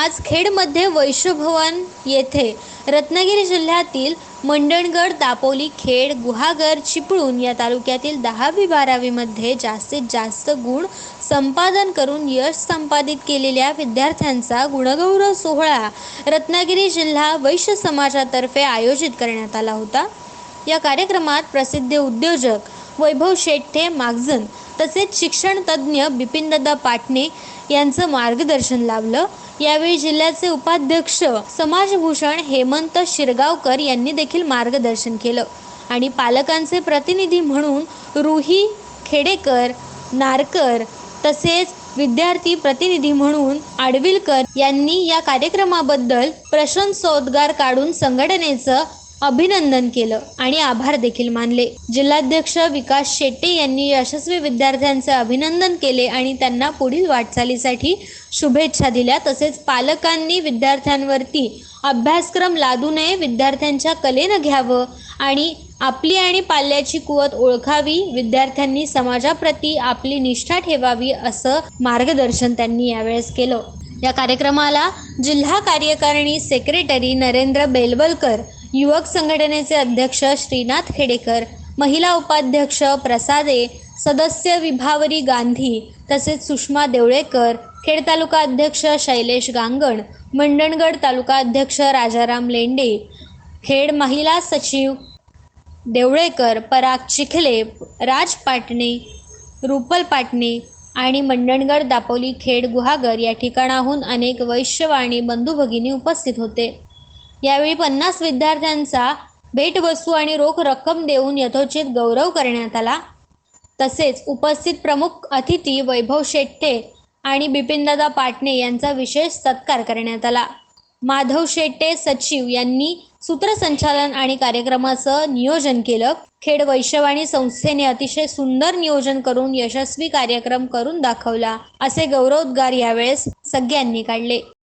आज खेडमध्ये वैश्यभवन येथे रत्नागिरी जिल्ह्यातील मंडणगड दापोली खेड गुहागर चिपळूण या तालुक्यातील दहावी बारावीमध्ये जास्तीत जास्त गुण संपादन करून यश संपादित केलेल्या विद्यार्थ्यांचा गुणगौरव सोहळा रत्नागिरी जिल्हा वैश्य समाजातर्फे आयोजित करण्यात आला होता. या कार्यक्रमात प्रसिद्ध उद्योजक वैभव शेट्टे मागजन तसेच शिक्षण तज्ज्ञ बिपिनदादा पाटणे यांचं मार्गदर्शन लाभलं. यावेळी जिल्ह्याचे उपाध्यक्ष समाजभूषण हेमंत शिरगावकर यांनी देखील मार्गदर्शन केलं. आणि पालकांचे प्रतिनिधी म्हणून रुही खेडेकर नारकर तसेच विद्यार्थी प्रतिनिधी म्हणून आडविलकर यांनी या कार्यक्रमाबद्दल प्रशंसोद्गार काढून संघटनेचं अभिनंदन केलं आणि आभार देखील मानले. जिल्हाध्यक्ष विकास शेट्टे यांनी यशस्वी विद्यार्थ्यांचे अभिनंदन केले आणि त्यांना पुढील वाटचालीसाठी शुभेच्छा दिल्या. तसेच पालकांनी विद्यार्थ्यांवरती अभ्यासक्रम लादू नये विद्यार्थ्यांच्या कलेनं घ्यावं आणि आपली आणि पाल्याची कुवत ओळखावी विद्यार्थ्यांनी समाजाप्रती आपली निष्ठा ठेवावी असं मार्गदर्शन त्यांनी यावेळेस केलं. या कार्यक्रमाला जिल्हा कार्यकारिणी सेक्रेटरी नरेंद्र बेलवलकर युवक संघटनेचे अध्यक्ष श्रीनाथ खेडेकर महिला उपाध्यक्ष प्रसादे सदस्य विभावरी गांधी तसेच सुषमा देवळेकर खेड तालुका अध्यक्ष शैलेश गांगण मंडणगड तालुका अध्यक्ष राजाराम लेंडे खेड महिला सचिव देवळेकर पराग चिखले राज पाटणे रुपल पाटणे आणि मंडणगड दापोली खेड गुहागर या ठिकाणाहून अनेक वैश्यवाणी बंधू भगिनी उपस्थित होते. यावेळी पन्नास विद्यार्थ्यांचा भेटवस्तू आणि रोख रक्कम देऊन यथोचित गौरव करण्यात आला. तसेच उपस्थित प्रमुख अतिथी वैभव शेट्टे आणि बिपिनदादा पाटणे यांचा विशेष सत्कार करण्यात आला. माधव शेट्टे सचिव यांनी सूत्रसंचालन आणि कार्यक्रमाचं नियोजन केलं. खेड वैश्यवाणी संस्थेने अतिशय सुंदर नियोजन करून यशस्वी कार्यक्रम करून दाखवला. असे गौरवोद्गार यावेळेस सगळ्यांनी काढले.